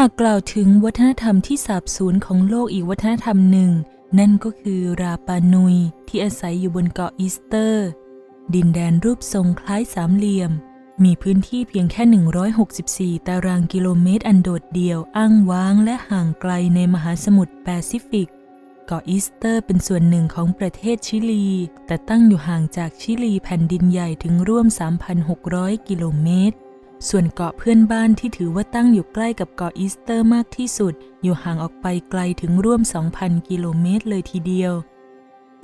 หากกล่าวถึงวัฒนธรรมที่สาบสูญของโลกอีกวัฒนธรรมหนึ่ง นั่นก็คือราปานุยที่อาศัยอยู่บนเกาะอีสเตอร์ ดินแดนรูปทรงคล้ายสามเหลี่ยม มีพื้นที่เพียงแค่ 164 ตารางกิโลเมตรอันโดดเดี่ยวอ้างว้างและห่างไกลในมหาสมุทรแปซิฟิก เกาะอีสเตอร์เป็นส่วนหนึ่งของประเทศชิลี แต่ตั้งอยู่ห่างจากชิลีแผ่นดินใหญ่ถึงร่วม 3,600 กิโลเมตร ส่วนเกาะเพื่อนบ้านที่ถือว่าตั้งอยู่ใกล้กับเกาะอีสเตอร์มากที่สุด อยู่ห่างออกไปไกลถึงร่วม 2,000 กิโลเมตรเลยทีเดียว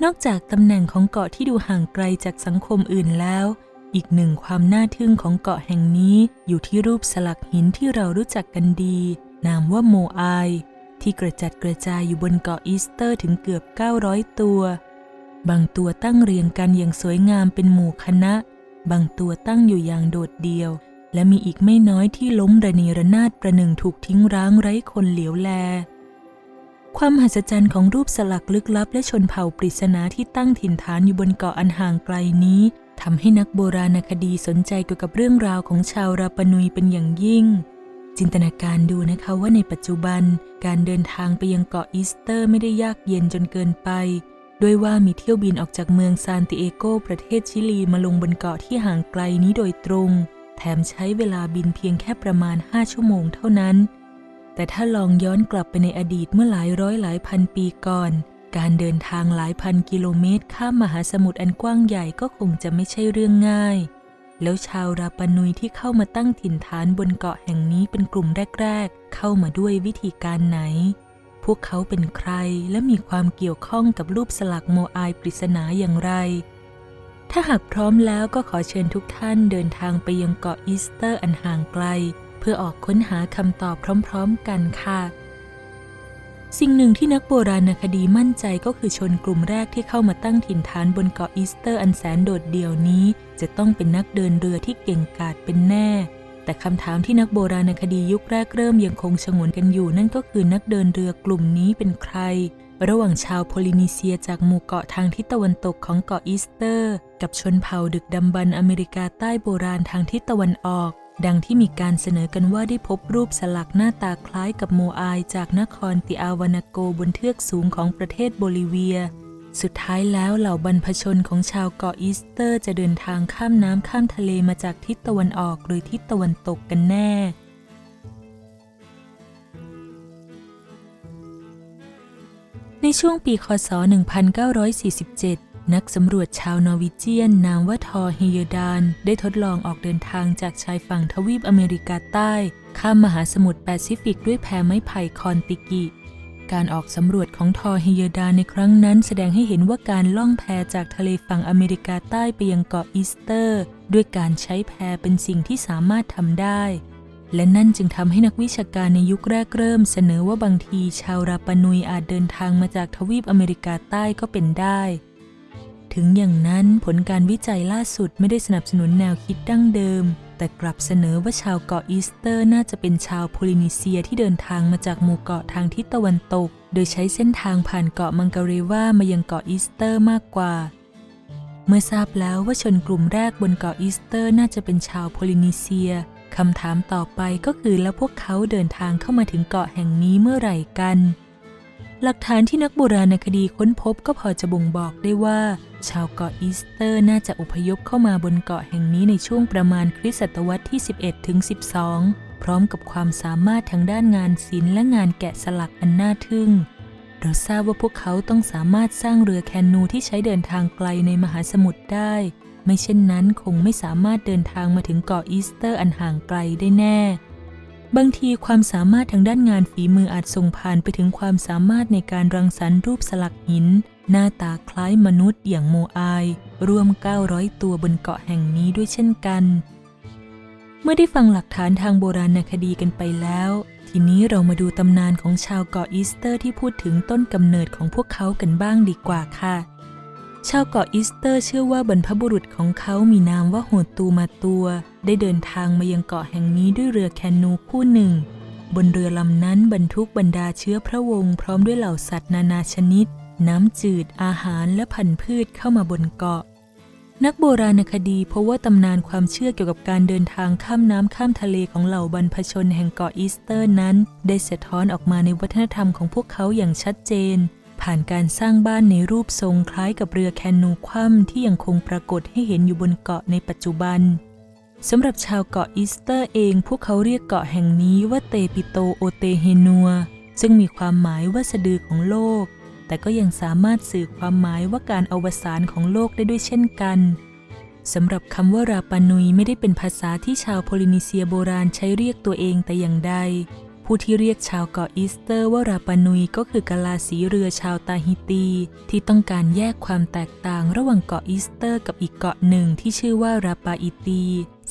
นอกจากตำแหน่งของเกาะที่ดูห่างไกลจากสังคมอื่นแล้ว อีกหนึ่งความน่าทึ่งของเกาะแห่งนี้ อยู่ที่รูปสลักหินที่เรารู้จักกันดี นามว่าโมอายที่กระจัดกระจายอยู่บนเกาะอีสเตอร์ถึงเกือบ 900 ตัว บางตัวตั้งเรียงกันอย่างสวยงามเป็นหมู่คณะ บางตัวตั้งอยู่อย่างโดดเดี่ยว และมีอีกไม่น้อยที่ล้มระเนระนาดประหนึ่งถูกทิ้งร้างไร้คนเหลียวแล ความมหัศจรรย์ของรูปสลักลึกลับและชนเผ่าปริศนาที่ตั้งถิ่นฐานอยู่บนเกาะอันห่างไกลนี้ทำให้นักโบราณคดีสนใจเกี่ยวกับเรื่องราวของชาวราปนุยเป็นอย่างยิ่ง จินตนาการดูนะคะว่าในปัจจุบันการเดินทางไปยังเกาะอีสเตอร์ไม่ได้ยากเย็นจนเกินไปด้วยว่ามีเที่ยวบินออกจากเมืองซานติเอโกประเทศชิลีมาลงบนเกาะที่ห่างไกลนี้โดยตรง ถมใช้เวลาบินเพียงแค่ประมาณ5ชั่วโมงเท่านั้น แต่ถ้าลองย้อนกลับไปในอดีตเมื่อหลายร้อยหลายพันปีก่อน การเดินทางหลายพันกิโลเมตร ข้ามมหาสมุทรอันกว้างใหญ่ก็คงจะไม่ใช่เรื่องง่าย แล้วชาวราปานุยที่เข้ามาตั้งถิ่นฐานบนเกาะแห่งนี้เป็นกลุ่มแรก ๆ เข้ามาด้วยวิธีการไหน พวกเขาเป็นใครและมีความเกี่ยวข้องกับรูปสลักโมอายปริศนาอย่างไร ถ้าหากพร้อมแล้วก็ขอเชิญทุกท่านเดินทางไปยังเกาะอีสเตอร์อันห่างไกล เพื่อออกค้นหาคำตอบพร้อมๆกันค่ะ สิ่งหนึ่งที่นักโบราณคดีมั่นใจก็คือชนกลุ่มแรกที่เข้ามาตั้งถิ่นฐานบนเกาะอีสเตอร์อันแสนโดดเดี่ยวนี้ จะต้องเป็นนักเดินเรือที่เก่งกาจเป็นแน่ แต่คำถามที่นักโบราณคดียุคแรกเริ่มยังคงฉงนกันอยู่นั่นก็คือนักเดินเรือกลุ่มนี้เป็นใคร ระหว่างชาวโพลินีเซียจากหมู่เกาะทางทิศตะวันตกของเกาะอีสเตอร์ กับชนเผ่าดึกดำบรรอเมริกาใต้โบราณทางทิศตะวันออก ดังที่มีการเสนอกันว่าได้พบรูปสลักหน้าตาคล้ายกับโมอายจากนครติอาวานาโกบนเทือกสูงของประเทศโบลิเวีย สุดท้ายแล้วเหล่าบรรพชนของชาวเกาะอีสเตอร์ จะเดินทางข้ามน้ำข้ามทะเลมาจากทิศตะวันออกหรือทิศตะวันตกกันแน่ ในช่วงปีคศ 1947 นักสำรวจชาวนอร์วิเจียน นามว่าทอร์เฮเยดาน ได้ทดลองออกเดินทางจากชายฝั่งทวีปอเมริกาใต้ ข้ามมหาสมุทรแปซิฟิกด้วยแพไม้ไผ่คอนติกิ การออกสำรวจของทอร์เฮเยดานในครั้งนั้นแสดงให้เห็นว่าการล่องแพจากทะเลฝั่งอเมริกาใต้ไปยังเกาะอีสเตอร์ ด้วยการใช้แพเป็นสิ่งที่สามารถทำได้ และนั่นจึงทำให้นักวิชาการในยุคแรกเริ่มเสนอว่าบางทีชาวราปานุยอาจเดินทางมาจากทวีปอเมริกาใต้ก็เป็นได้ ถึงอย่างนั้นผลการวิจัยล่าสุดไม่ได้สนับสนุนแนวคิดดั้งเดิม แต่กลับเสนอว่าชาวเกาะอีสเตอร์น่าจะเป็นชาวโพลินีเซียที่เดินทางมาจากหมู่เกาะทางทิศตะวันตก โดยใช้เส้นทางผ่านเกาะมังการวามายังเกาะอีสเตอร์มากกว่าเมื่อทราบแล้วว่าชนกลุ่มแรกบนเกาะอีสเตอร์น่าจะเป็นชาวโพลินีเซีย คำถามต่อไปก็คือแล้วพวกเขาเดินทางเข้ามาถึงเกาะแห่งนี้เมื่อไหร่กัน หลักฐานที่นักโบราณคดีค้นพบก็พอจะบ่งบอกได้ว่า ชาวเกาะอีสเตอร์น่าจะอพยพเข้ามาบนเกาะแห่งนี้ในช่วงประมาณคริสตศตวรรษที่ 11 ถึง 12 พร้อมกับความสามารถทางด้านงานศิลป์และงานแกะสลักอันน่าทึ่งเราทราบว่าพวกเขาต้องสามารถสร้างเรือแคนูที่ใช้เดินทางไกลในมหาสมุทรได้ ไม่เช่นนั้นคงไม่สามารถเดินทางมาถึงเกาะอีสเตอร์อันห่างไกลได้แน่ บางทีความสามารถทางด้านงานฝีมืออาจส่งผ่านไปถึงความสามารถในการรังสรรค์รูปสลักหิน หน้าตาคล้ายมนุษย์อย่างโมอายรวม 900 ตัวบนเกาะแห่งนี้ด้วยเช่นกัน เมื่อได้ฟังหลักฐานทางโบราณคดีกันไปแล้ว ทีนี้เรามาดูตำนานของชาวเกาะอีสเตอร์ที่พูดถึงต้นกำเนิดของพวกเขากันบ้างดีกว่าค่ะ ชาวเกาะอีสเตอร์เชื่อว่าบรรพบุรุษของเขามีนามว่าโหดตูมาตัว ได้เดินทางมายังเกาะแห่งนี้ด้วยเรือแคนูคู่หนึ่ง บนเรือลำนั้นบรรทุกบรรดาเชื้อพระวงศ์พร้อมด้วยเหล่าสัตว์นานาชนิด น้ำจืด อาหารและพันธุ์พืชเข้ามาบนเกาะ นักโบราณคดีพราะว่าตำนานความเชื่อเกี่ยวกับการเดินทางข้ามน้ำข้ามทะเลของเหล่าบรรพชนแห่งเกาะอีสเตอร์นั้น ได้สะท้อนออกมาในวัฒนธรรมของพวกเขาอย่างชัดเจน ผ่านการสร้างบ้านในรูปทรงคล้ายกับเรือแคนูคว่ำที่ยังคงปรากฏให้เห็นอยู่บนเกาะในปัจจุบันสำหรับชาวเกาะอีสเตอร์เอง พวกเขาเรียกเกาะแห่งนี้ว่าเตปิโตโอเตเฮนัว ซึ่งมีความหมายว่าสะดือของโลก แต่ก็ยังสามารถสื่อความหมายว่าการอวสานของโลกได้ด้วยเช่นกันสำหรับคำว่าราปานุยไม่ได้เป็นภาษาที่ชาวโพลินีเซียโบราณใช้เรียกตัวเองแต่อย่างใด ผู้ที่เรียกชาวเกาะอีสเตอร์ว่าราปานุยก็คือกะลาสีเรือชาวตาฮิตี ที่ต้องการแยกความแตกต่างระหว่างเกาะอีสเตอร์กับอีกเกาะหนึ่งที่ชื่อว่าราปาอิตี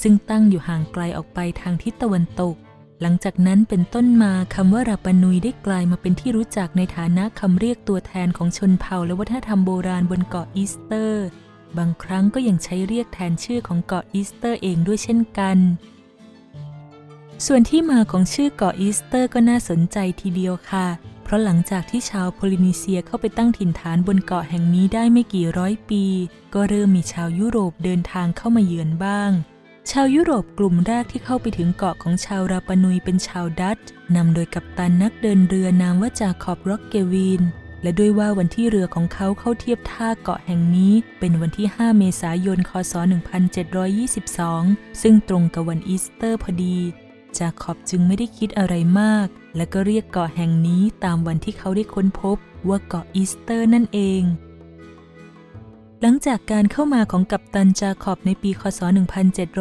ซึ่งตั้งอยู่ห่างไกลออกไปทางทิศตะวันตก หลังจากนั้นเป็นต้นมาคำว่าราปานุยได้กลายมาเป็นที่รู้จักในฐานะคำเรียกตัวแทนของชนเผ่าและวัฒนธรรมโบราณบนเกาะอีสเตอร์ บางครั้งก็ยังใช้เรียกแทนชื่อของเกาะอีสเตอร์เองด้วยเช่นกัน ส่วนที่มาของชื่อเกาะอีสเตอร์ก็น่าสนใจทีเดียวค่ะ เพราะหลังจากที่ชาวโพลินีเซียเข้าไปตั้งถิ่นฐานบนเกาะแห่งนี้ได้ไม่กี่ร้อยปี ก็เริ่มมีชาวยุโรปเดินทางเข้ามาเยือนบ้าง ชาวยุโรปกลุ่มแรกที่เข้าไปถึงเกาะของชาวราปานุยเป็นชาวดัตช์นำโดยกัปตันนักเดินเรือนามว่าจาคอบร็อกเกวินและด้วยว่าวันที่เรือของเขาเข้าเทียบท่าเกาะแห่งนี้ เป็นวันที่ 5 เมษายน คศ 1722 ซึ่งตรงกับวันอีสเตอร์พอดี จาคอบจึงไม่ได้คิดอะไรมาก และก็เรียกเกาะแห่งนี้ตามวันที่เขาได้ค้นพบว่าเกาะอีสเตอร์นั่นเอง หลังจากการเข้ามาของกัปตันจาคอบในปีคศ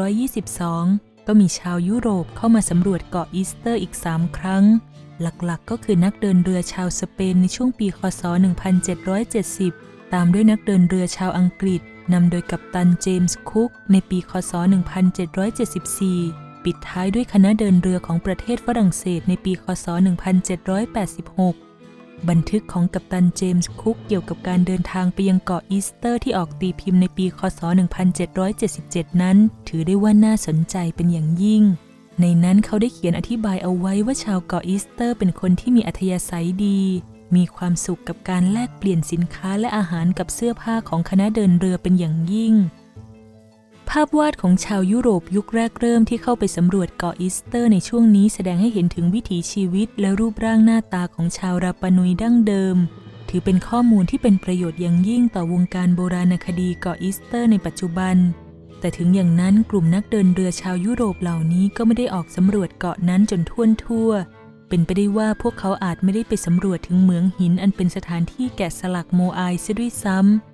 1722 ก็มีชาวยุโรปเข้ามาสำรวจเกาะอีสเตอร์อีก 3 ครั้ง หลักๆ ก็คือนักเดินเรือชาวสเปนในช่วงปีคศ 1770 ตามด้วยนักเดินเรือชาวอังกฤษนำโดยกัปตันเจมส์คุกในปีคศ 1774 ปิดท้ายด้วยคณะเดินเรือของประเทศฝรั่งเศสในปีคศ 1786 บันทึกของกัปตันเจมส์คุกเกี่ยวกับการเดินทางไปยังเกาะอีสเตอร์ที่ออกตีพิมพ์ในปีคศ 1777 นั้น ถือได้ว่าน่าสนใจเป็นอย่างยิ่ง ในนั้นเขาได้เขียนอธิบายเอาไว้ว่าชาวเกาะอีสเตอร์เป็นคนที่มีอัธยาศัยดี มีความสุขกับการแลกเปลี่ยนสินค้าและอาหารกับเสื้อผ้าของคณะเดินเรือเป็นอย่างยิ่ง ภาพวาดของชาวยุโรปยุคแรกเริ่มที่เข้าไปสำรวจเกาะอีสเตอร์ในช่วงนี้แสดงให้เห็นถึงวิถีชีวิตและรูปร่างหน้าตาของชาวราปานุยดั้งเดิม ถือเป็นข้อมูลที่เป็นประโยชน์อย่างยิ่งต่อวงการโบราณคดีเกาะอีสเตอร์ในปัจจุบัน แต่ถึงอย่างนั้นกลุ่มนักเดินเรือชาวยุโรปเหล่านี้ก็ไม่ได้ออกสำรวจเกาะนั้นจนท่วนทั่ว เป็นไปได้ว่าพวกเขาอาจไม่ได้ไปสำรวจถึงเหมืองหินอันเป็นสถานที่แกะสลักโมอายเสียด้วยซ้ำ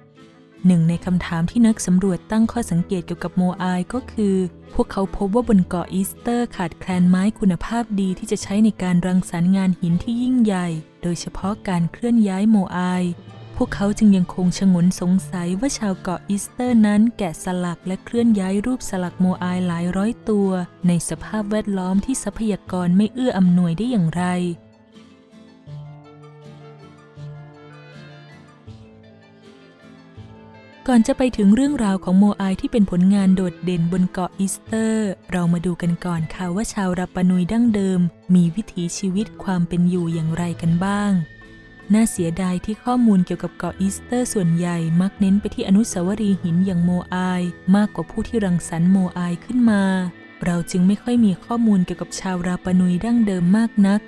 หนึ่งในคำถามที่นักสำรวจตั้งข้อสังเกตเกี่ยวกับโมอายก็คือ พวกเขาพบว่าบนเกาะอีสเตอร์ขาดแคลนไม้คุณภาพดีที่จะใช้ในการรังสรรค์งานหินที่ยิ่งใหญ่ โดยเฉพาะการเคลื่อนย้ายโมอาย พวกเขาจึงยังคงชงนสงสัยว่าชาวเกาะอีสเตอร์นั้นแกะสลักและเคลื่อนย้ายรูปสลักโมอายหลายร้อยตัว ในสภาพแวดล้อมที่ทรัพยากรไม่เอื้ออำนวยได้อย่างไร ก่อนจะไปถึงเรื่องราวของโมอายที่เป็นผลงานโดดเด่นบนเกาะอีสเตอร์ เรามาดูกันก่อนค่ะว่าชาวราปานุยดั้งเดิม มีวิถีชีวิตความเป็นอยู่อย่างไรกันบ้าง น่าเสียดายที่ข้อมูลเกี่ยวกับเกาะอีสเตอร์ส่วนใหญ่มักเน้นไปที่อนุสาวรีย์หินอย่างโมอาย มากกว่าผู้ที่รังสรรค์โมอายขึ้นมา เราจึงไม่ค่อยมีข้อมูลเกี่ยวกับชาวราปานุยดั้งเดิมมากนัก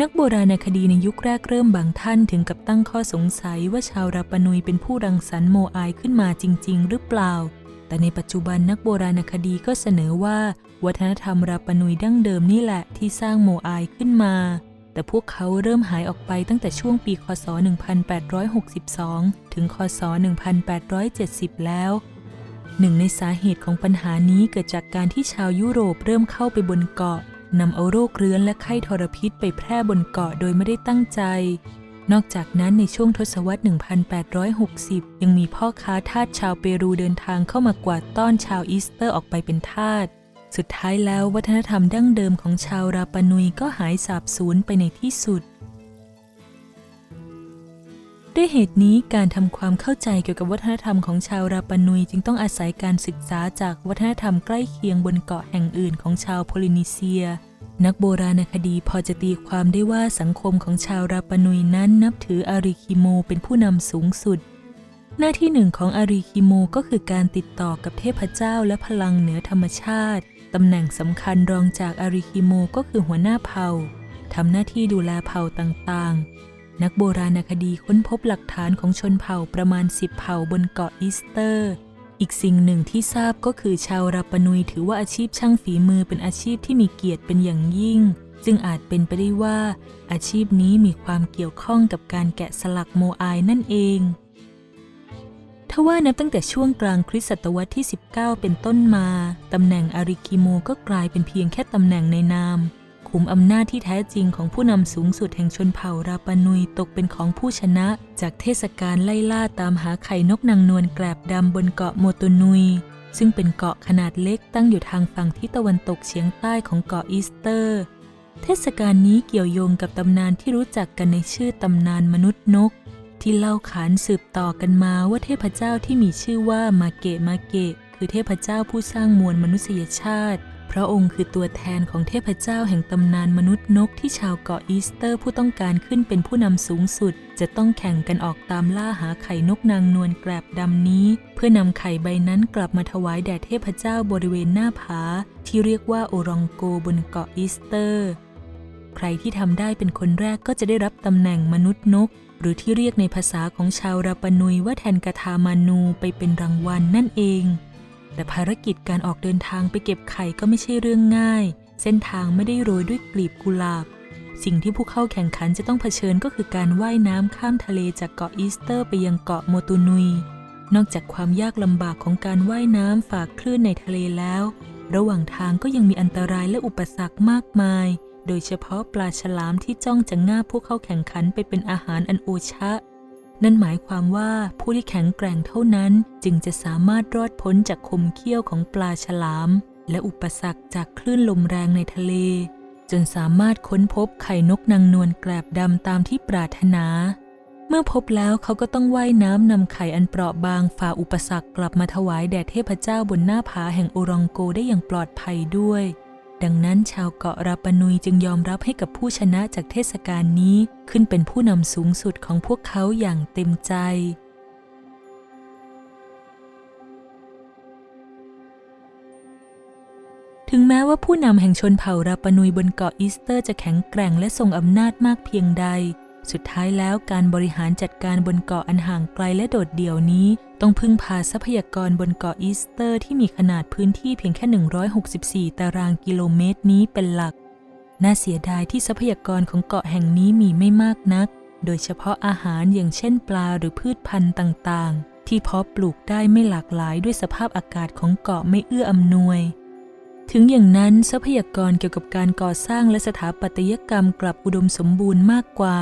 นักโบราณคดีในยุคแรกเริ่มบางท่านถึงกับตั้งข้อสงสัยว่าชาวราปนุยเป็นผู้รังสรรค์โมอายขึ้นมาจริง ๆ หรือเปล่า แต่ในปัจจุบันนักโบราณคดีก็เสนอว่า วัฒนธรรมราปนุยดั้งเดิมนี่แหละที่สร้างโมอายขึ้นมา แต่พวกเขาเริ่มหายออกไปตั้งแต่ช่วงปีคศ 1862 ถึงคศ 1870 แล้วหนึ่งในสาเหตุของปัญหานี้เกิดจากการที่ชาวยุโรปเริ่มเข้าไปบนเกาะ นำเอาโรคเรื้อนและไข้ทรพิษไปแพร่บนเกาะโดยไม่ได้ตั้งใจ นอกจากนั้นในช่วงทศวรรษ 1860 ยังมีพ่อค้าทาสชาวเปรูเดินทางเข้ามากวาดต้อนชาวอีสเตอร์ออกไปเป็นทาส สุดท้ายแล้ววัฒนธรรมดั้งเดิมของชาวราปานุยก็หายสาบสูญไปในที่สุด ด้วยเหตุนี้การทำความเข้าใจเกี่ยวกับวัฒนธรรมของชาวราปานุยจึงต้องอาศัยการศึกษาจากวัฒนธรรมใกล้เคียงบนเกาะแห่งอื่นของชาวโพลินีเซีย นักโบราณคดีพอจะตีความได้ว่าสังคมของชาวราปานุยนั้นนับถืออาริคิโมเป็นผู้นำสูงสุด หน้าที่หนึ่งของอารีคิโมก็คือการติดต่อกับเทพเจ้าและพลังเหนือธรรมชาติตำแหน่งสำคัญรองจากอาริคิโมก็คือหัวหน้าเผ่าทำหน้าที่ดูแลเผ่าต่างๆ นักโบราณคดีค้นพบหลักฐานของชนเผ่าประมาณ 10 เผ่าบนเกาะอีสเตอร์ อีกสิ่งหนึ่งที่ทราบก็คือชาวราปนุยถือว่าอาชีพช่างฝีมือเป็นอาชีพที่มีเกียรติเป็นอย่างยิ่ง ซึ่งอาจเป็นไปได้ว่า อาชีพนี้มีความเกี่ยวข้องกับการแกะสลักโมอายนั่นเองทว่านับตั้งแต่ช่วงกลางคริสตศตวรรษที่ 19 เป็นต้นมา ตำแหน่งอาริคิโมก็กลายเป็นเพียงแค่ตำแหน่งในนาม ขุมอำนาจที่แท้จริงของผู้นำสูงสุดแห่งชนเผ่าราปานุยตกเป็นของผู้ชนะ จากเทศกาลไล่ล่าตามหาไข่นกนางนวลแกลบดำบนเกาะโมโตนุย ซึ่งเป็นเกาะขนาดเล็กตั้งอยู่ทางฝั่งทิศตะวันตกเฉียงใต้ของเกาะอีสเตอร์ เทศกาลนี้เกี่ยวโยงกับตำนานที่รู้จักกันในชื่อตำนานมนุษย์นก ที่เล่าขานสืบต่อกันมาว่าเทพเจ้าที่มีชื่อว่ามาเกะมาเกะคือเทพเจ้าผู้สร้างมวลมนุษยชาติ พระองค์คือตัวแทนของเทพเจ้าแห่งตำนานมนุษย์นกที่ชาวเกาะอีสเตอร์ผู้ต้องการขึ้นเป็นผู้นำสูงสุด จะต้องแข่งกันออกตามล่าหาไข่นกนางนวลแกลบดำนี้ เพื่อนำไข่ใบนั้นกลับมาถวายแด่เทพเจ้าบริเวณหน้าผา ที่เรียกว่าโอรองโกบนเกาะอีสเตอร์ ใครที่ทำได้เป็นคนแรกก็จะได้รับตำแหน่งมนุษย์นก หรือที่เรียกในภาษาของชาวราปนุยว่าแทนกาทามานูไปเป็นรางวัลนั่นเอง แต่ภารกิจการออกเดินทางไปเก็บไข่ก็ไม่ใช่เรื่องง่าย เส้นทางไม่ได้โรยด้วยกลีบกุหลาบ สิ่งที่ผู้เข้าแข่งขันจะต้องเผชิญก็คือการว่ายน้ำข้ามทะเลจากเกาะอีสเตอร์ไปยังเกาะโมตูนุย นอกจากความยากลำบากของการว่ายน้ำฝากคลื่นในทะเลแล้ว ระหว่างทางก็ยังมีอันตรายและอุปสรรคมากมาย โดยเฉพาะปลาฉลามที่จ้องจะง่าผู้เข้าแข่งขันไปเป็นอาหารอันโอชะ นั่นหมายความว่าผู้ที่แข็งแกร่งเท่านั้นจึงจะสามารถรอดพ้นจากคมเขี้ยวของปลาฉลาม และอุปสรรคจากคลื่นลมแรงในทะเล จนสามารถค้นพบไข่นกนางนวลแกลบดำตามที่ปรารถนา เมื่อพบแล้วเขาก็ต้องว่ายน้ำนำไข่อันเปราะบางฝ่าอุปสรรคกลับมาถวายแด่เทพเจ้าบนหน้าผาแห่งโอรองโกได้อย่างปลอดภัยด้วย ดังนั้นชาวเกาะราปานุยจึงยอมรับให้กับผู้ชนะจากเทศกาลนี้ขึ้นเป็นผู้นำสูงสุดของพวกเขาอย่างเต็มใจ ถึงแม้ว่าผู้นำแห่งชนเผ่าราปานุยบนเกาะอีสเตอร์จะแข็งแกร่งและทรงอำนาจมากเพียงใด สุดท้ายแล้วการบริหารจัดการบนเกาะอันห่างไกลและโดดเดี่ยวนี้ ต้องพึ่งพาทรัพยากรบนเกาะอีสเตอร์ที่มีขนาดพื้นที่เพียงแค่ 164 ตารางกิโลเมตรนี้เป็นหลัก น่าเสียดายที่ทรัพยากรของเกาะแห่งนี้มีไม่มากนัก โดยเฉพาะอาหารอย่างเช่นปลาหรือพืชพันธุ์ต่างๆ ที่เพาะปลูกได้ไม่หลากหลายด้วยสภาพอากาศของเกาะไม่เอื้ออำนวย ถึงอย่างนั้นทรัพยากรเกี่ยวกับการก่อสร้างและสถาปัตยกรรมกลับอุดมสมบูรณ์มากกว่า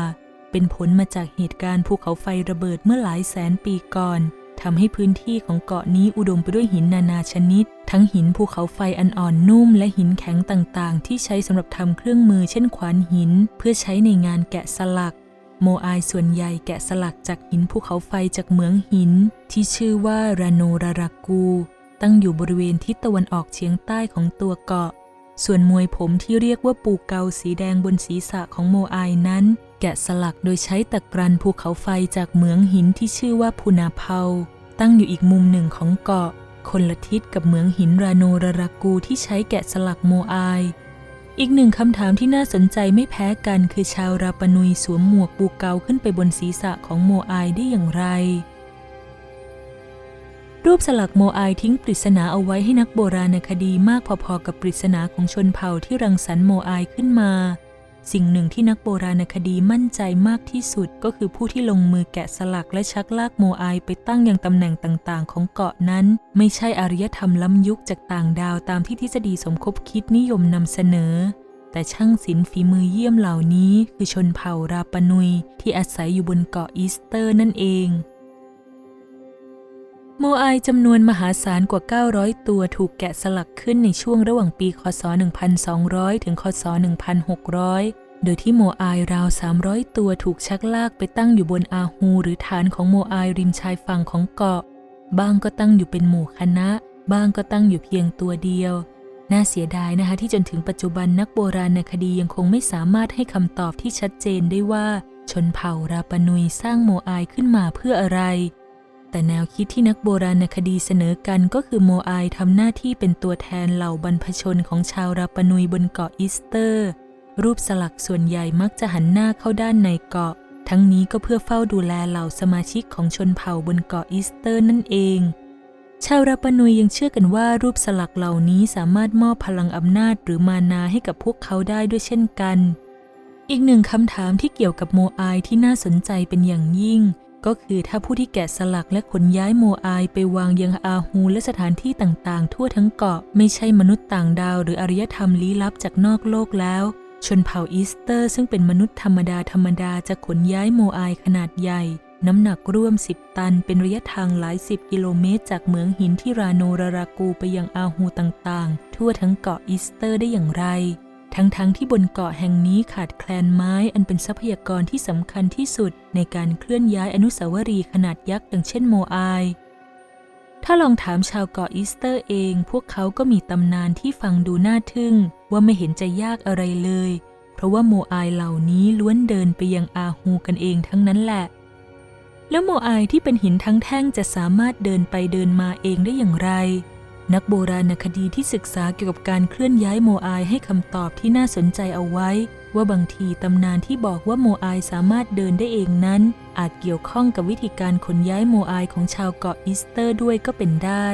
เป็นผลมาจากเหตุการณ์ภูเขาไฟระเบิดเมื่อหลายแสนปีก่อน ทำให้พื้นที่ของเกาะนี้อุดมไปด้วยหินนานาชนิด ทั้งหินภูเขาไฟอันอ่อนนุ่ม และหินแข็งต่างๆ ที่ใช้สำหรับทำเครื่องมือเช่นขวานหิน เพื่อใช้ในงานแกะสลัก โมอายส่วนใหญ่แกะสลักจากหินภูเขาไฟจากเหมืองหิน ที่ชื่อว่าราโนรารากู ตั้งอยู่บริเวณทิศตะวันออกเฉียงใต้ของตัวเกาะ ส่วนมวยผมที่เรียกว่าปูเกาสีแดงบนศีรษะของโมอายนั้น แกะสลักโดยใช้ตะกรันภูเขาไฟจากเหมืองหินที่ชื่อว่าพูนาเพาตั้งอยู่อีกมุมหนึ่งของเกาะ คนละทิศกับเหมืองหินราโนรารากูที่ใช้แกะสลักโมอาย อีกหนึ่งคำถามที่น่าสนใจไม่แพ้กันคือชาวราปนุยสวมหมวกปูเกาขึ้นไปบนศีรษะของโมอายได้อย่างไร รูปสลักโมอายทิ้งปริศนาเอาไว้ให้นักโบราณคดีมากพอๆกับปริศนาของชนเผ่าที่รังสรรค์โมอายขึ้นมา สิ่งหนึ่งที่นักโบราณคดีมั่นใจมากที่สุดก็คือผู้ที่ลงมือแกะสลักและชักลากโมอายไปตั้งยังตำแหน่งต่างๆ ของเกาะนั้น ไม่ใช่อารยธรรมล้ำยุคจากต่างดาวตามที่ทฤษฎีสมคบคิดนิยมนำเสนอแต่ช่างศิลป์ฝีมือเยี่ยมเหล่านี้คือชนเผ่าราปนุยที่อาศัยอยู่บนเกาะอีสเตอร์นั่นเอง โมอายจำนวนมหาศาลกว่า 900 ตัวถูกแกะสลักขึ้นในช่วงระหว่างปี คศ 1200 ถึง คศ 1600 โดยที่โมอายราว 300 ตัวถูกชักลากไปตั้งอยู่บนอาฮูหรือฐานของโมอายริมชายฝั่งของเกาะ บางก็ตั้งอยู่เป็นหมู่คณะ บางก็ตั้งอยู่เพียงตัวเดียว น่าเสียดายนะคะที่จนถึงปัจจุบันนักโบราณคดียังคงไม่สามารถให้คำตอบที่ชัดเจนได้ว่า ชนเผ่าราปนุยสร้างโมอายขึ้นมาเพื่ออะไร แต่แนวคิดที่นักโบราณคดีเสนอกันก็คือโมอายทำหน้าที่เป็นตัวแทนเหล่าบรรพชนของชาวราปนุยบนเกาะอีสเตอร์ รูปสลักส่วนใหญ่มักจะหันหน้าเข้าด้านในเกาะ ทั้งนี้ก็เพื่อเฝ้าดูแลเหล่าสมาชิกของชนเผ่าบนเกาะอีสเตอร์นั่นเอง ชาวราปนุยยังเชื่อกันว่ารูปสลักเหล่านี้สามารถมอบพลังอำนาจหรือมานาให้กับพวกเขาได้ด้วยเช่นกัน อีกหนึ่งคำถามที่เกี่ยวกับโมอายที่น่าสนใจเป็นอย่างยิ่ง ก็คือถ้าผู้ที่แกะสลักและขนย้ายโมอายไปวางยังอาฮูและสถานที่ต่างๆ ทั่วทั้งเกาะไม่ใช่มนุษย์ต่างดาวหรืออารยธรรมลี้ลับจากนอกโลกแล้ว ชนเผ่าอีสเตอร์ ซึ่งเป็นมนุษย์ธรรมดาธรรมดาจะขนย้ายโมอายขนาดใหญ่ น้ำหนักร่วม 10 ตัน เป็นระยะทางหลายสิบกิโลเมตร จากเหมืองหินที่ราโนรารากูไปยังอาฮูต่างๆ ทั่วทั้งเกาะอีสเตอร์ได้อย่างไร ทั้งๆทที่บนเกาะแห่งนี้ขาดแคลนไม้อันเป็นทรัพยากรที่สำคัญที่สุดในการเคลื่อนย้ายอนุสาวรีย์ขนาดยักษ์ดังเช่นโมอายถ้าลองถามชาวเกาะอีสเตอร์เอง พวกเขาก็มีตำนานที่ฟังดูน่าทึ่ง ว่าไม่เห็นจะยากอะไรเลย เพราะว่าโมอายเหล่านี้ล้วนเดินไปยังอาฮูกันเองทั้งนั้นแหละ แล้วโมอายที่เป็นหินทั้งแท่งจะสามารถเดินไปเดินมาเองได้อย่างไร นักโบราณคดีที่ศึกษาเกี่ยวกับการเคลื่อนย้ายโมอายให้คำตอบที่น่าสนใจเอาไว้ ว่าบางทีตำนานที่บอกว่าโมอายสามารถเดินได้เองนั้น อาจเกี่ยวข้องกับวิธีการขนย้ายโมอายของชาวเกาะอีสเตอร์ด้วยก็เป็นได้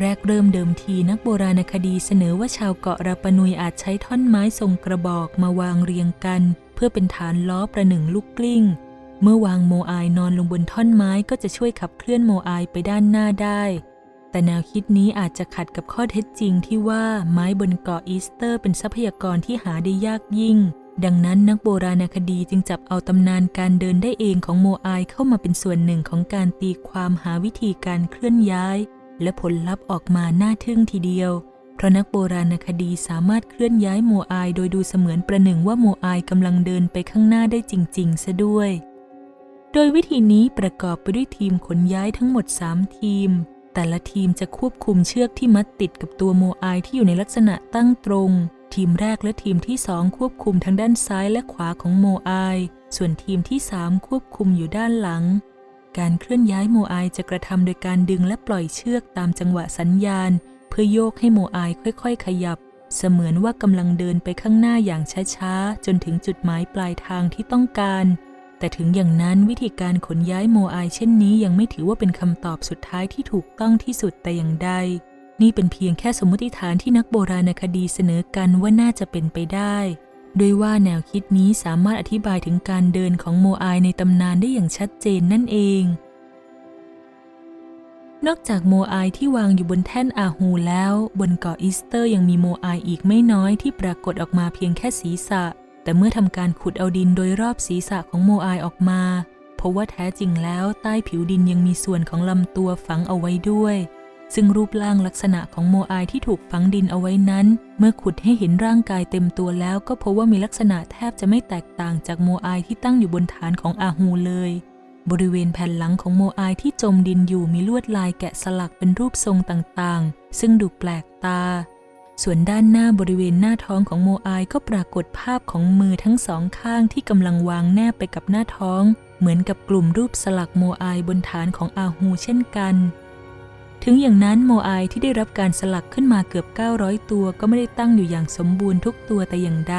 แรกเริ่มเดิมทีนักโบราณคดีเสนอว่าชาวเกาะราปนุยอาจใช้ท่อนไม้ทรงกระบอกมาวางเรียงกัน เพื่อเป็นฐานล้อประหนึ่งลูกกลิ้ง เมื่อวางโมอายนอนลงบนท่อนไม้ก็จะช่วยขับเคลื่อนโมอายไปด้านหน้าได้ แต่แนวคิดนี้อาจจะขัดกับข้อเท็จจริงที่ว่าไม้บนเกาะอีสเตอร์เป็นทรัพยากรที่หาได้ยากยิ่ง ดังนั้นนักโบราณคดีจึงจับเอาตำนานการเดินได้เองของโมอายเข้ามาเป็นส่วนหนึ่งของการตีความหาวิธีการเคลื่อนย้าย และผลลัพธ์ออกมาน่าทึ่งทีเดียว เพราะนักโบราณคดีสามารถเคลื่อนย้ายโมอายโดยดูเสมือนประหนึ่งว่าโมอายกำลังเดินไปข้างหน้าได้จริงๆซะด้วย โดยวิธีนี้ประกอบไปด้วยทีมขนย้ายทั้งหมด 3 ทีม แต่ละทีมจะควบคุมเชือกที่มัดติดกับตัวโมอายที่อยู่ในลักษณะตั้งตรง ทีมแรกและทีมที่2ควบคุมทั้งด้านซ้ายและขวาของโมอายส่วนทีมที่3ควบคุมอยู่ด้านหลัง การเคลื่อนย้ายโมอายจะกระทำโดยการดึงและปล่อยเชือกตามจังหวะสัญญาณ เพื่อโยกให้โมอายค่อย ๆ ขยับ เสมือนว่ากำลังเดินไปข้างหน้าอย่างช้าๆจนถึงจุดหมายปลายทางที่ต้องการ แต่ถึงอย่างนั้นวิธีการขนย้ายโมอายเช่นนี้ยังไม่ถือว่าเป็นคำตอบสุดท้ายที่ถูกต้องที่สุดแต่อย่างใด นี่เป็นเพียงแค่สมมติฐานที่นักโบราณคดีเสนอกันว่าน่าจะเป็นไปได้ โดยว่าแนวคิดนี้สามารถอธิบายถึงการเดินของโมอายในตำนานได้อย่างชัดเจนนั่นเอง นอกจากโมอายที่วางอยู่บนแท่นอาฮูแล้ว บนเกาะอีสเตอร์ยังมีโมอายอีกไม่น้อยที่ปรากฏออกมาเพียงแค่ศีรษะ แต่เมื่อทำการขุดเอาดินโดยรอบศีรษะของโมอายออกมาพบว่าแท้จริงแล้วใต้ผิวดินยังมีส่วนของลำตัวฝังเอาไว้ด้วย ซึ่งรูปร่างลักษณะของโมอายที่ถูกฝังดินเอาไว้นั้น เมื่อขุดให้เห็นร่างกายเต็มตัวแล้วก็พบว่ามีลักษณะแทบจะไม่แตกต่างจากโมอายที่ตั้งอยู่บนฐานของอาฮูเลย บริเวณแผ่นหลังของโมอายที่จมดินอยู่มีลวดลายแกะสลักเป็นรูปทรงต่างๆ ซึ่งดูแปลกตา ส่วนด้านหน้าบริเวณหน้าท้องของโมอายก็ปรากฏภาพของมือทั้งสองข้างที่กำลังวางแนบไปกับหน้าท้อง เหมือนกับกลุ่มรูปสลักโมอายบนฐานของอาฮูเช่นกัน ถึงอย่างนั้นโมอายที่ได้รับการสลักขึ้นมาเกือบ 900 ตัวก็ไม่ได้ตั้งอยู่อย่างสมบูรณ์ทุกตัวแต่อย่างใด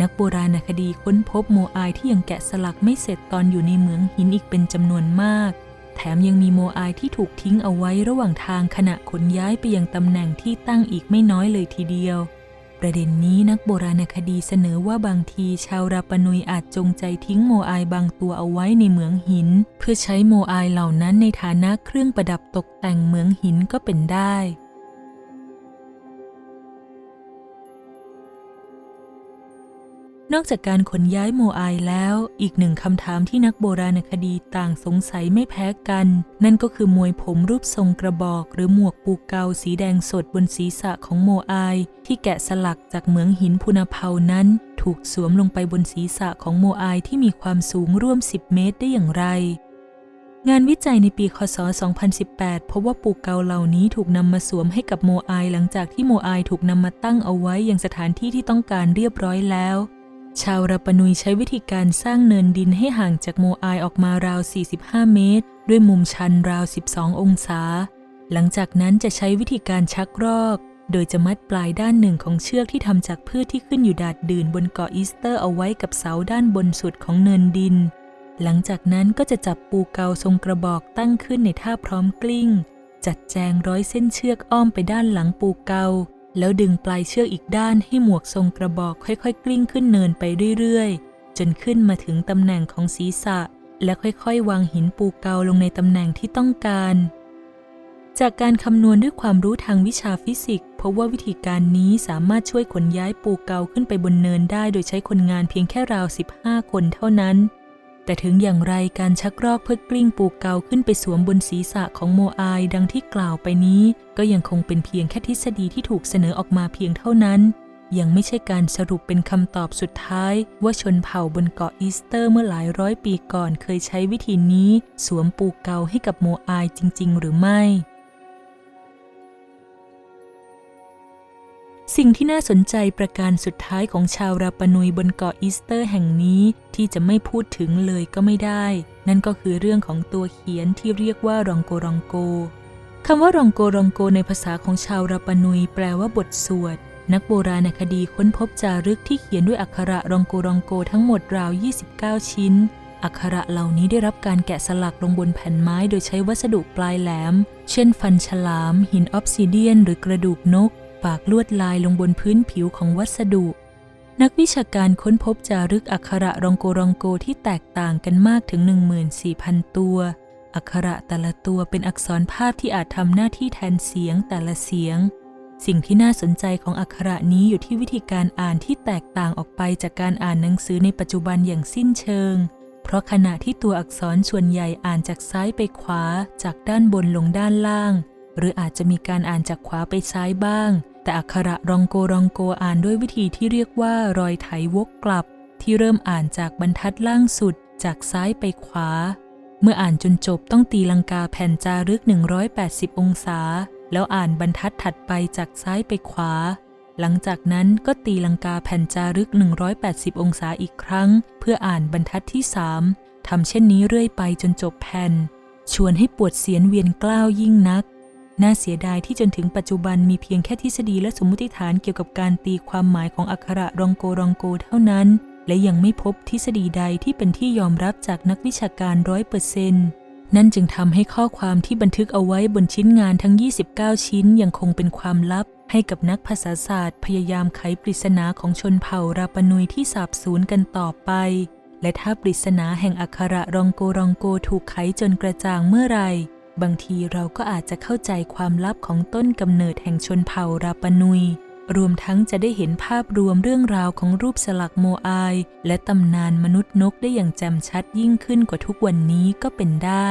นักโบราณคดีค้นพบโมอายที่ยังแกะสลักไม่เสร็จตอนอยู่ในเหมืองหินอีกเป็นจำนวนมาก แถมยังมีโมอายที่ถูกทิ้งเอาไว้ระหว่างทางขณะขนย้ายไปยังตำแหน่งที่ตั้งอีกไม่น้อยเลยทีเดียว ประเด็นนี้นักโบราณคดีเสนอว่าบางทีชาวราปนุยอาจจงใจทิ้งโมอายบางตัวเอาไว้ในเหมืองหิน เพื่อใช้โมอายเหล่านั้นในฐานะเครื่องประดับตกแต่งเหมืองหินก็เป็นได้ นอกจากการขนย้ายโมอายแล้ว อีกหนึ่งคำถามที่นักโบราณคดีต่างสงสัยไม่แพ้กัน นั่นก็คือมวยผมรูปทรงกระบอก หรือหมวกปูเกาสีแดงสดบนศีรษะของโมอายที่แกะสลักจากเหมืองหินพุนาเพานั้น ถูกสวมลงไปบนศีรษะของโมอายที่มีความสูงร่วม 10 เมตรได้อย่างไรงานวิจัยในปี คศ 2018 พบว่าปูเกาเหล่านี้ถูกนำมาสวมให้กับโมอายหลังจากที่โมอายถูกนำมาตั้งเอาไว้อยังสถานที่ที่ต้องการเรียบร้อยแล้ว ชาวราปนุยใช้วิธีการสร้างเนินดินให้ห่างจากโมอายออกมาราว 45 เมตร ด้วยมุมชันราว 12 องศา หลังจากนั้นจะใช้วิธีการชักรอก โดยจะมัดปลายด้านหนึ่งของเชือกที่ทำจากพืชที่ขึ้นอยู่ดาดดื่นบนเกาะอีสเตอร์เอาไว้กับเสาด้านบนสุดของเนินดิน หลังจากนั้นก็จะจับปูเกาทรงกระบอกตั้งขึ้นในท่าพร้อมกลิ้ง จัดแจงร้อยเส้นเชือกอ้อมไปด้านหลังปูเกา แล้วดึงปลายเชือกอีกด้านให้หมวกทรงกระบอกค่อยๆ กลิ้งขึ้นเนินไปเรื่อยๆ จนขึ้นมาถึงตำแหน่งของศีรษะ และค่อยๆ วางหินปูเกาลงในตำแหน่งที่ต้องการ จากการคำนวณด้วยความรู้ทางวิชาฟิสิกส์พบว่าวิธีการนี้สามารถช่วยขนย้ายปูเกาขึ้นไปบนเนินได้โดยใช้คนงานเพียงแค่ราว 15 คนเท่านั้น แต่ถึงอย่างไรการชักรอกเพื่อกลิ้งปูเกาขึ้นไปสวมบนศีรษะของโมอายดังที่กล่าวไปนี้ ก็ยังคงเป็นเพียงแค่ทฤษฎีที่ถูกเสนอออกมาเพียงเท่านั้น ยังไม่ใช่การสรุปเป็นคำตอบสุดท้าย ว่าชนเผ่าบนเกาะอีสเตอร์เมื่อหลายร้อยปีก่อนเคยใช้วิธีนี้ สวมปูเกาให้กับโมอายจริง ๆ หรือไม่ สิ่งที่น่าสนใจประการสุดท้ายของชาวราปนุยบนเกาะอีสเตอร์แห่งนี้ที่จะไม่พูดถึงเลยก็ไม่ได้ นั่นก็คือเรื่องของตัวเขียนที่เรียกว่ารองโกรองโกคำว่ารองโกรองโกในภาษาของชาวราปนุยแปลว่าบทสวด นักโบราณคดีค้นพบจารึกที่เขียนด้วยอักขระรองโกรองโกทั้งหมดราว 29 ชิ้น อักขระเหล่านี้ได้รับการแกะสลักลงบนแผ่นไม้โดยใช้วัสดุปลายแหลม เช่น ฟันฉลาม หินออฟซิเดียน หรือกระดูกนก ปากลวดลายลงบนพื้นผิวของวัสดุ นักวิชาการค้นพบจารึกอักขระรองโกรองโกที่แตกต่างกันมากถึง 14,000 ตัว อักขระแต่ละตัวเป็นอักษรภาพที่อาจทำหน้าที่แทนเสียงแต่ละเสียง สิ่งที่น่าสนใจของอักขระนี้อยู่ที่วิธีการอ่านที่แตกต่างออกไปจากการอ่านหนังสือในปัจจุบันอย่างสิ้นเชิงเพราะขณะที่ตัวอักษรส่วนใหญ่อ่านจากซ้ายไปขวา จากด้านบนลงด้านล่าง หรืออาจจะมีการอ่านจากขวาไปซ้ายบ้าง แต่อักขระรองโกรองโกอ่านด้วยวิธีที่เรียกว่ารอยไถวกกลับ ที่เริ่มอ่านจากบรรทัดล่างสุดจากซ้ายไปขวา เมื่ออ่านจนจบต้องตีลังกาแผ่นจารึก 180 องศา แล้วอ่านบรรทัดถัดไปจากซ้ายไปขวา หลังจากนั้นก็ตีลังกาแผ่นจารึก 180 องศาอีกครั้ง เพื่ออ่านบรรทัดที่ 3ทำเช่นนี้เรื่อยไปจนจบแผ่น ชวนให้ปวดเสียนเวียนกล้าวยิ่งนัก น่าเสียดายที่จนถึงปัจจุบันมีเพียงแค่ทฤษฎีและสมมติฐานเกี่ยวกับการตีความหมายของอักขระรองโกรองโกเท่านั้น และยังไม่พบทฤษฎีใดที่เป็นที่ยอมรับจากนักวิชาการร้อยเปอร์เซนต์นั่นจึงทำให้ข้อความที่บันทึกเอาไว้บนชิ้นงานทั้ง 29 ชิ้นยังคงเป็นความลับ ให้กับนักภาษาศาสตร์ พยายามไขปริศนาของชนเผ่าราปนุยที่สาบสูญกันต่อไป และถ้าปริศนาแห่งอักขระรองโกรองโกถูกไขจนกระจ่างเมื่อไหร่ บางทีเราก็อาจจะเข้าใจความลับของต้นกำเนิดแห่งชนเผ่าราปนุย รวมทั้งจะได้เห็นภาพรวมเรื่องราวของรูปสลักโมอาย และตำนานมนุษย์นกได้อย่างแจ่มชัดยิ่งขึ้นกว่าทุกวันนี้ก็เป็นได้